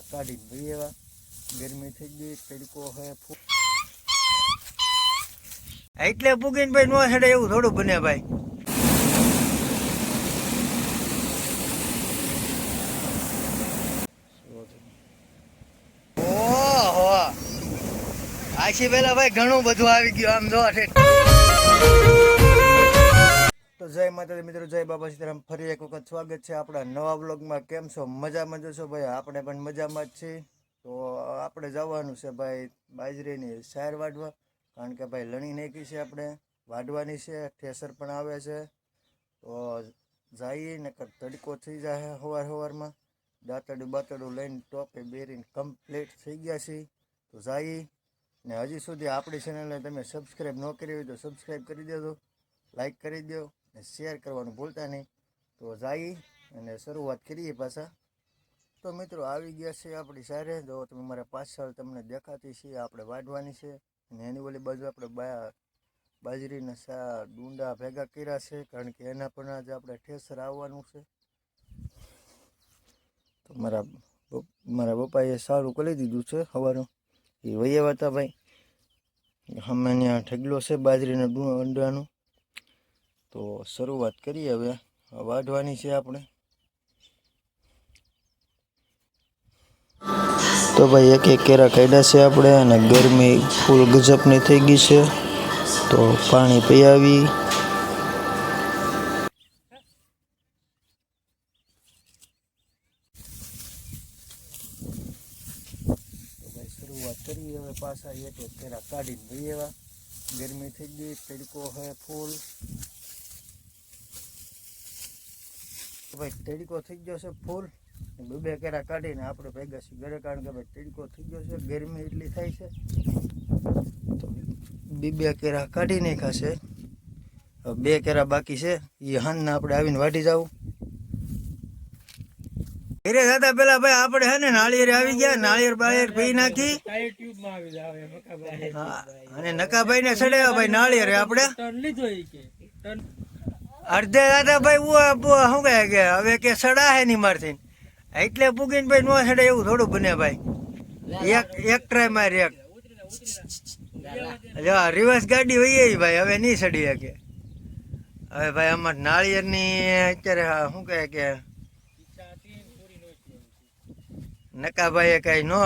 કેરા કાઢીને ભાઈ એવા ગરમી થઈ ગઈ, તડકો હે એટલે પૂગીને ભાઈ નો હેડે એવું થોડું બને ભાઈ. આછી પેલા ભાઈ ઘણું બધું આવી ગયું, આમ જોવા. તો જય માતાજી મિત્રો, જય બાબા સીતારામ. ફરી એક વખત સ્વાગત છે આપણા નવા બ્લોગમાં કેમ છો? મજામાં જશો ભાઈ? આપણે પણ મજામાં જ છીએ. તો આપણે જવાનું છે ભાઈ બાજરીની સાર વાઢવા. કારણ કે ભાઈ લણી નાખી છે આપણે. વાઢવાની છે, ઠેસર પણ આવે છે. તો જઈએ, નકર તડકો થઈ જાય સવાર સવારમાં દાંતડું બાતડું લઈને ટોપે બેરીને કમ્પ્લીટ થઈ ગયા છીએ. તો જઈએ. ને હજી સુધી આપણી ચેનલને તમે સબસ્ક્રાઈબ ન કરી હોય તો સબસ્ક્રાઈબ કરી દેજો. લાઈક કરી દો. અને શેર કરવાનું ભૂલતા નહીં. તો જઈ અને શરૂઆત કરીએ પાછા. તો મિત્રો, આવી ગયા છે આપણી સારે. જો તમે મારા પાછળ તમને દેખાતી છે, આપણે વાઢવાની છે. અને એની ઓલી બાજુ આપણે બાજરીના સા ડુંડા ભેગા કર્યા છે, કારણ કે એના પણ આજે આપણે ઠેસર આવવાનું છે. તો મારા મારા પપ્પાએ સારું કરી દીધું છે સવારનું એ વૈયા હતા ભાઈ. અમે ત્યાં ઠગલો છે બાજરીના ડું- અંડાનું તો શરૂઆત કરીએ હવે. વાઢવાની છે આપણે. તો ભાઈ એક એક કેરા કાઢ્યા છે આપણે અને ગરમી ફૂલ ગજબની થઈ ગઈ છે. તો પાણી પીયાવી શરૂઆત કરી હવે પાછા એક એક કેરા કાઢીને ભાઈ એવા ગરમી થઈ ગઈ, તડકો હે ફૂલ તો ભાઈ તડકો થઈ ગયો છે ફૂલ. બે કેરા કાઢીને આપણે ભેગા છીએ ઘરે, કારણ કે ભાઈ તડકો થઈ ગયો છે, ગરમી એટલી થાય છે. તો બે કેરા કાઢી નાખાશે બે કેરા બાકી છે. એ હાનને આપણે આવીને વાટી જાવ ઘરે દાદા પેલા ભાઈ આપણે હે ને નાળિયેર આવી ગયા, નાળિયેર બાળિયેર પી નાખી. અને નકાભાઈ ને સડ્યા ભાઈ નાળિયેર આપણે. અડધે દાદા ભાઈ શું કહે કે, હવે કે સડા હે ની મારથી. એટલે પૂગીને ભાઈ નો સડે એવું થોડું બને ભાઈ. એક એક ટ્રાય મારી એક. જો રિવર્સ ગાડી હોય ભાઈ, હવે નહીં સડી શકે. હવે ભાઈ અમાર નાળિયેરની અત્યારે શું કહે કે, નકાભાઈએ કઈ નો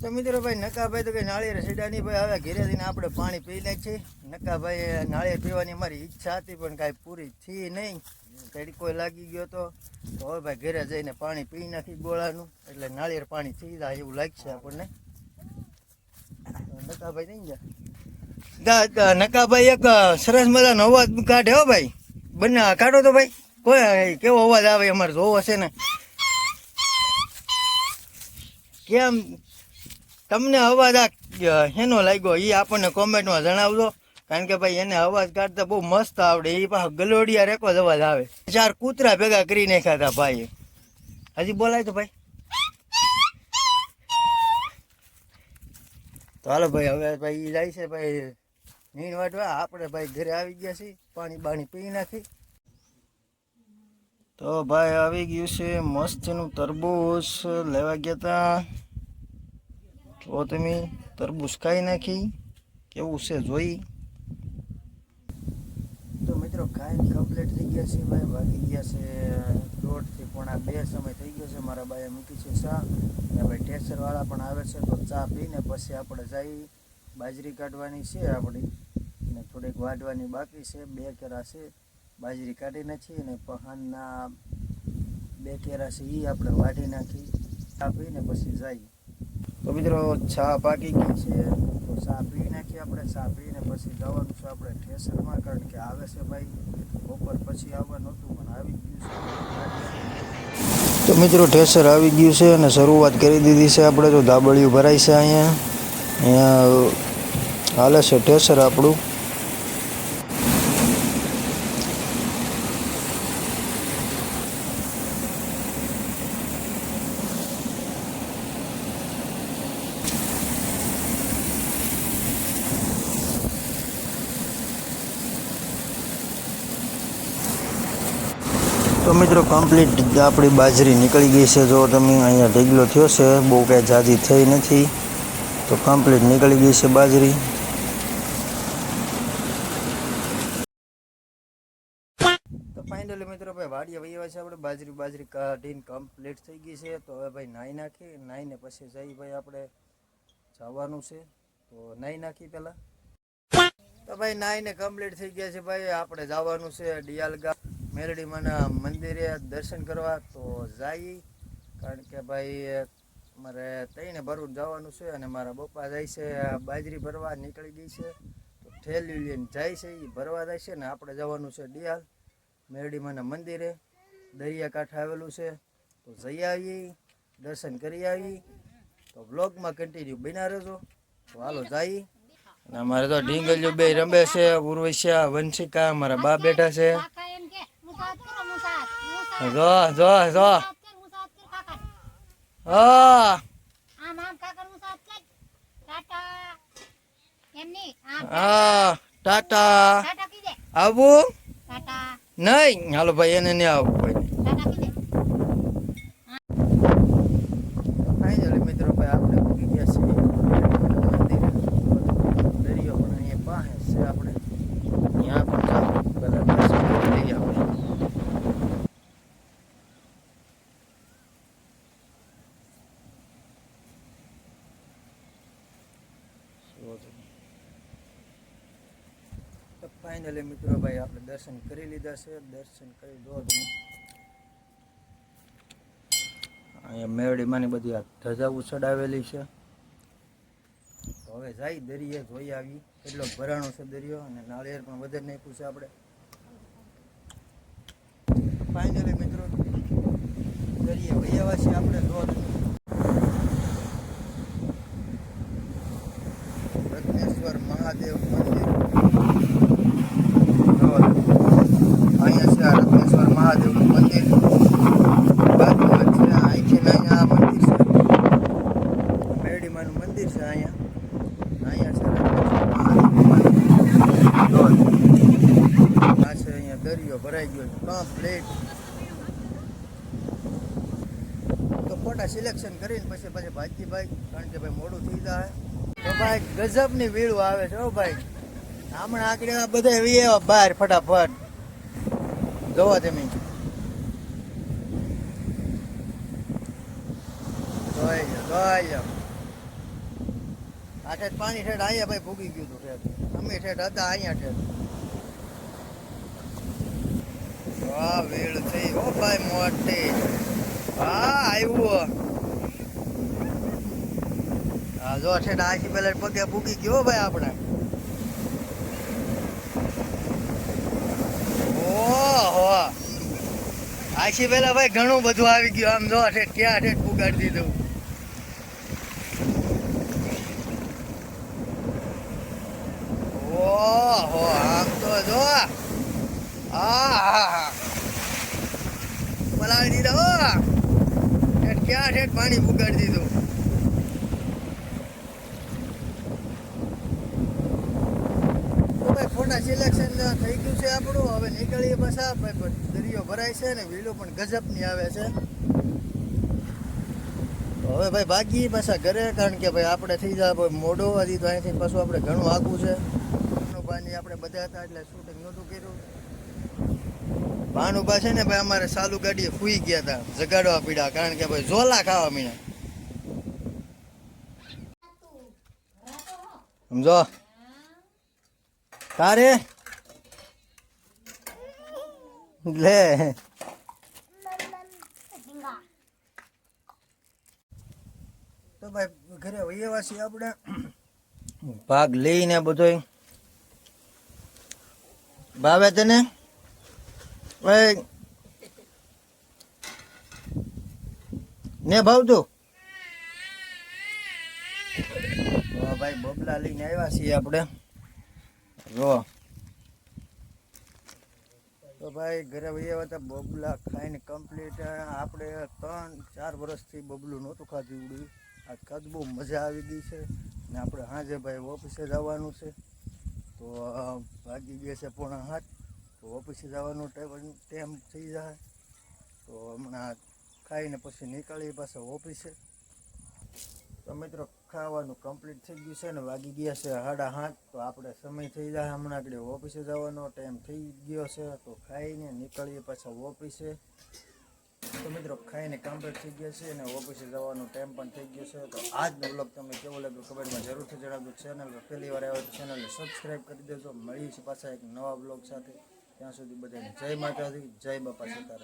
તો મિત્રો ભાઈ, નકાભાઈ તો કઈ નાળિયેર સડા નહીં, ભાઈ, હવે ઘેરે જઈને આપણે પાણી પી લે છે નકાભાઈ નાળિયેર પીવાની મારી ઈચ્છા હતી, પણ કાંઈ પૂરી થઈ નહીં. તડકો લાગી ગયો તો તો હવે ભાઈ ઘરે જઈને પાણી પી નાખી ગોળાનું. એટલે નાળિયેર પાણી થઈ જાય એવું લાગશે આપણને. નકાભાઈ નહીં દા- નકાભાઈ એક સરસ મજાનો અવાજ કાઢે હો ભાઈ. બંને કાઢો તો ભાઈ. કોઈ કેવો અવાજ આવે અમારે જોવો છે ને. કેમ? તમને અવાજ આ હેનો લાગ્યો એ આપણને કોમેન્ટમાં જણાવજો. કારણ કે ભાઈ એને અવાજ કાઢતા બહુ મસ્ત આવડે એ પાસે ગલોડિયા રેકો અવાજ આવે. ચાર કૂતરા ભેગા કરી નાખ્યા હતા ભાઈ હજી બોલાય તો ભાઈ. તો હાલો ભાઈ, હવે ભાઈ જાય છે ભાઈ નીણ વાટવા આપણે ભાઈ ઘરે આવી ગયા છીએ, પાણી બાણી પી નાખી. તો ભાઈ આવી ગયું છે મસ્તનું તરબૂચ. લેવા ગયા હતા જો તમે તરબૂચ ખાઈ નાખી. કેવું છે જોઈ? તો મિત્રો, કાયમ કમ્પ્લીટ થઈ ગયા છે, ભાઈ વાગી ગયા છે, દોઢથી પોણા બે સમય થઈ ગયો છે, મારા બાએ મૂકી છે ચા. અને ભાઈ ટેસરવાળા પણ આવે છે, તો ચા પીને પછી આપણે જઈ બાજરી કાઢવાની છે આપણી. અને થોડીક વાઢવાની બાકી છે, બે કેરા છે, બાજરી કાઢી નાખી અને પહાણના બે કેરા છે એ આપણે વાઢી નાખી. ચા પીને પછી જઈએ. તો મિત્રો ચા પાકી ગઈ છે. તો ચા પી નાખીએ આપણે. ચા પીને પછી જવાનું છે આપણે ઠેસરમાં, કારણ કે આવે છે ભાઈ. બપોર પછી આવવાનું હતું, પણ આવી ગયું છે. તો મિત્રો ઠેસર આવી ગયું છે અને શરૂઆત કરી દીધી છે આપણે. તો ધાબળિયું ભરાય છે અહીંયા. અહીંયા હાલે છે ઠેસર આપણું. તો મિત્રો કમ્પ્લીટ આપણી બાજરી નીકળી ગઈ છે. જો તમે અહીંયા ઢીગલો થયો છે, બહુ કાંઈ જાજી થઈ નથી. તો કમ્પ્લીટ નીકળી ગઈ છે બાજરી. ફાઇનલી મિત્રો, ભાઈ, વાડીએ વૈયા છે આપણે. બાજરી બાજરી કાઢીને કમ્પ્લીટ થઈ ગઈ છે. તો હવે ભાઈ નાહી નાખી. નાહીને પછી જઈ ભાઈ, આપણે જવાનું છે. તો નાહી નાખી પહેલાં. તો ભાઈ નાહીને કમ્પ્લીટ થઈ ગયા છે ભાઈ. આપણે જવાનું છે ડિયાલ ગામ મેરડીમાના મંદિરે દર્શન કરવા તો જઈ કારણ કે ભાઈ, મારે તઈને ભરવું જવાનું છે અને મારા બપ્પા જાય છે બાજરી ભરવા નીકળી ગઈ છે. તો ઠેલી લઈને જાય છે એ ભરવા જાય છે ને આપણે જવાનું છે ડિયાલ મેરડીમાના મંદિરે. દરિયાકાંઠે આવેલું છે. તો જઈ આવી દર્શન કરી આવી તો બ્લોગમાં કન્ટિન્યુ બના રહેજો. તો હાલો જઈ અને અમારે તો ઢીંગલીઓ બે રમે છે, ઉર્વશિયા, વંશિકા, મારા બા બેઠા છે. જો જો જો. હા. આમ આમ કાકા મુસાદ કર ટાટા. એમ નહીં આમ હા ટાટા. ટાટા કીધે આવું? ટાટા. નહીં હાલો ભાઈ એને નહીં આવું કોઈ ટાટા કીધે ફાઇનલી મિત્રો ભાઈ આપણે પૂકી ગયા છીએ મંદિરે દરિયો પણ અહીંયા પાસે છે આપણે ત્યાં પણ જાઓ બધા દર્શન કરી લઈએ આપણે ફાઇનલી મિત્રો, ભાઈ, આપણે દર્શન કરી લીધા છે. દર્શન કરી દો અહીંયા મેરડીમાંની બધી આ ધજાઓ ચડાવેલી છે. તો હવે જાય દરિયે જોઈ આવી કેટલો ભરાણો છે દરિયો અને નાળિયેર પણ વધારે નાખ્યું છે આપણે. ફાઇનલી મિત્રો, દરિયે વૈયાવા છે આપણે, જો રત્નેશ્વર મહાદેવ મંદિર જો અહીંયા છે આ રત્નેશ્વર મહાદેવનું મંદિર. બાજુમાં છે અહીંથી અહીંયા મંદિર છે. મેરડીમાનું મંદિર છે અહીંયા. અહીંયા છે અહીંયા દરિયો ભરાઈ ગયો છે કમ્પ્લીટ તો ફોટા સિલેક્શન કરીને પછી પછી ભાગી ભાઈ કારણ કે ભાઈ મોડું થઈ જાય. તો ભાઈ ગજબની વીળું આવે છે હો ભાઈ. હમણાં આગળ બધા વી એવા બહાર ફટાફટ. જોવો તમે જોઈ જોઈ આ ઠેઠ પાણી ઠેઠ અહીંયા ભાઈ ભૂગી ગયું હતું ઠેઠ. અમે ઠેઠ હતા અહીંયા ઠેઠ. વાહ, વેળ થઈ. ઓ ભાઈ મોટી. હા આવ્યું હા જો ઠેઠ આખી પેલા પગે ભૂગી ગયો હો ભાઈ આપણે ઓહો આખી પેલા ભાઈ ઘણું બધું આવી ગયું. આમ જો ઠેઠ ક્યાં ઠેઠ પુગાડી દીધું. ઓહો, આમ તો જો. આહા પલાળી દીધા ઓ ક્યાં ઠેઠ પાણી પુગાડી દીધું તો ભાઈ ફોટા સિલેક્શન થઈ ગયું છે આપણું. હવે નીકળીએ પાછા. ભાઈ, પણ દરિયો ભરાય છે ને, વીલો પણ ગજબની આવે છે. હવે ભાઈ, ભાગીએ પાછા ઘરે, કારણ કે ભાઈ આપણે થઈ જાય મોડો. હજી તો અહીંથી પાછું આપણે ઘણું આગું છે. ભાનુભાની આપણે બધા હતા એટલે શૂટિંગ નહોતું કર્યું. ભાનુભા છે ને ભાઈ, અમારે સાલુ ગાડીએ ફૂઈ ગયા હતા. જગાડવા પીડા, કારણ કે ભાઈ ઝોલા ખાવા મીણા. સમજો? તારે? લે. તો ભાઈ, ઘરે વૈયાવાસી આપણે. ભાગ લઈને બધોય ભાવે તને? ભાઈ. ને ભાવતું? ભાઈ, બબલા લઈને આવ્યા છીએ આપણે. જો તો ભાઈ, ઘરે વૈયા હતા, બબલા ખાઈને કમ્પ્લીટ આપણે ત્રણ, ચાર વર્ષથી બબલું નહોતું ખાધું ઉડ્યું આજ ખાધું બહુ મજા આવી ગઈ છે. ને આપણે હાજે ભાઈ ઓફિસે જવાનું છે. તો ભાગી ગયા છે પોણા હાથ. તો ઓફિસે જવાનો ટાઈમ થઈ જાય. તો હમણાં ખાઈને પછી નીકળી પાછા ઓફિસે. તો મિત્રો ખાવાનું કમ્પ્લીટ થઈ ગયું છે ને વાગી ગયા છે સાડા હાથ તો આપણે સમય થઈ જાય, હમણાં આગળ ઓફિસે જવાનો, ટાઈમ થઈ ગયો છે, તો ખાઈને નીકળીએ પાછા ઓફિસે. તો મિત્રો, ખાઈને કમ્પ્લીટ થઈ ગયા છે અને ઓફિસે જવાનો ટાઈમ પણ થઈ ગયો છે. તો આજનો બ્લોગ તમને કેવો લાગ્યો કમેન્ટમાં જરૂરથી જણાવજો. ચેનલ પહેલી વાર આવ્યો ચેનલને સબસ્ક્રાઈબ કરી દેજો. મળીએ છીએ પાછા એક નવા બ્લોગ સાથે. ત્યાં સુધી બધાને જય માતાજી, જય બાપા સીતારામ.